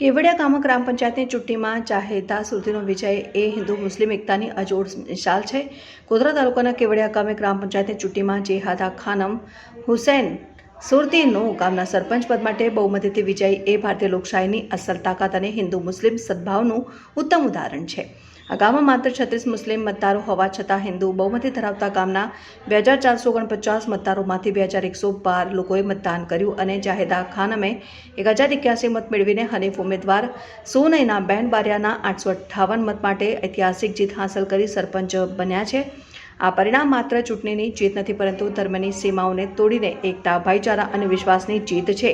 કેવડિયા ગામ ગ્રામ પંચાયતની ચૂંટણીમાં ચાહેતા સુરતીનો વિજય એ હિન્દુ મુસ્લિમ એકતાની અજોડ મિસાલ છે. ગોધરા તાલુકાના કેવડિયા ગામે ગ્રામ પંચાયતની ચૂંટણીમાં જેહાદા ખાનમ હુસૈન સુરતીનો ગામના સરપંચ પદ માટે બહુમતીથી વિજય એ ભારતીય લોકશાહીની અસલ તાકાત અને હિન્દુ મુસ્લિમ સદભાવનું ઉત્તમ ઉદાહરણ છે. આ ગામમાં માત્ર છત્રીસ મુસ્લિમ મતદારો હોવા છતાં હિન્દુ બહુમતી ધરાવતા ગામના બે હજાર ચારસો ઓગણપચાસ મતદારોમાંથી બે હજાર એકસો બાર લોકોએ મતદાન કર્યું અને જાહેદા ખાનમે એક હજાર એક્યાસી મત મેળવીને હનીફ ઉમેદવાર સોનૈના બેન બારિયાના આઠસો અઠ્ઠાવન મત માટે ઐતિહાસિક જીત હાંસલ કરી સરપંચ બન્યા છે. આ પરિણામ માત્ર ચૂંટણીની જીત નથી, પરંતુ ધર્મની સીમાઓને તોડીને એકતા, ભાઈચારા અને વિશ્વાસની જીત છે.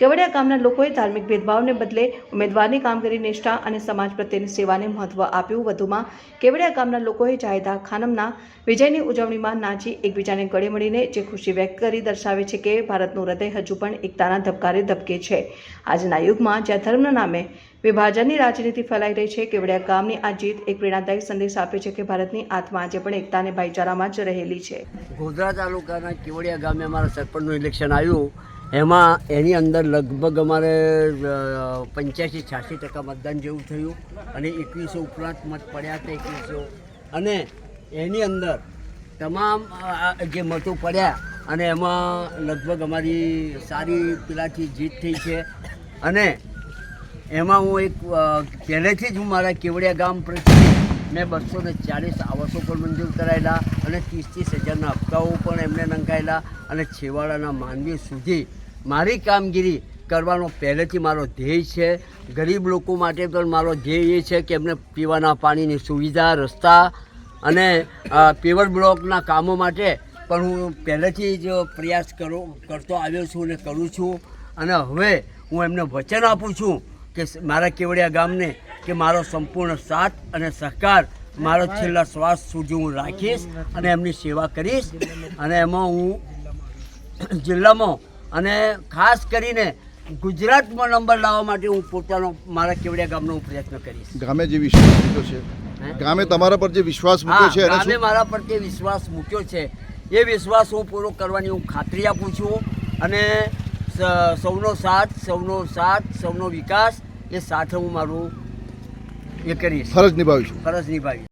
કેવડિયા ગામના લોકોએ ધાર્મિક ભેદભાવને બદલે ઉમેદવારની કામગીરી નિષ્ઠા અને સમાજ પ્રત્યેની સેવાને મહત્વ આપ્યું. વધુમાં, કેવડિયા ગામના લોકોએ જાહેદા ખાનમના વિજયની ઉજવણીમાં નાચી એકબીજાને ગળે મળીને જે ખુશી વ્યક્ત કરી દર્શાવે છે કે ભારતનું હૃદય હજુ પણ એકતાના ધબકારે ધબકે છે. આજના યુગમાં, જ્યાં ધર્મના નામે વિભાજનની રાજનીતિ ફેલાઈ રહી છે, કેવડિયા ગામની આ જીત એક પ્રેરણાદાયક સંદેશ આપે છે કે ભારતની આત્મા આજે પણ એકતા અને ભાઈચારામાં જ રહેલી છે. ગોધરા તાલુકાના કેવડિયા ગામે અમારા સરપંચનું ઇલેક્શન આવ્યું. એમાં એની અંદર લગભગ અમારે પંચ્યાસી છ્યાસી ટકા મતદાન જેવું થયું અને એકવીસો ઉપરાંત મત પડ્યા હતા એકવીસો. અને એની અંદર તમામ જે મતો પડ્યા અને એમાં લગભગ અમારી સારી પેલાથી જીત થઈ છે. અને એમાં હું એક પહેલેથી જ હું મારા કેવડિયા ગામ પ્રત્યે મેં બસો ને ચાલીસ આવાસો પણ મંજૂર કરાયેલા અને ત્રીસ ત્રીસ હજારના હપ્તાઓ પણ એમને નંખાયેલા અને છેવાડાના માનવી સુધી મારી કામગીરી કરવાનો પહેલેથી મારો ધ્યેય છે. ગરીબ લોકો માટે પણ મારો ધ્યેય એ છે કે એમને પીવાના પાણીની સુવિધા, રસ્તા અને પેવર બ્લોકના કામો માટે પણ હું પહેલેથી જ પ્રયાસ કરો, કરતો આવ્યો છું અને કરું છું. અને હવે હું એમને વચન આપું છું કે મારા કેવડિયા ગામને કે મારો સંપૂર્ણ સાથ અને સહકાર મારો છેલ્લા શ્વાસ સુધી હું રાખીશ અને એમની સેવા કરીશ. અને એમાં હું જિલ્લામાં અને ખાસ કરીને ગુજરાતમાં નંબર લાવવા માટે હું પોતાનો મારા કેવડિયા ગામનો પ્રયત્ન કરીશ. ગામે જે વિશ્વાસ મૂક્યો છે? ગામે તમારા પર જે વિશ્વાસ મૂક્યો છે અને ગામે પર જે વિશ્વાસ મૂક્યો છે એ વિશ્વાસ હું પૂરો કરવાની હું ખાતરી આપું છું. અને સૌનો સાથ સૌનો સાથ સૌનો વિકાસ એ સાથે હું મારું એ કરીશ ફરજ નિભાવીશું. ફરજ નિભાવી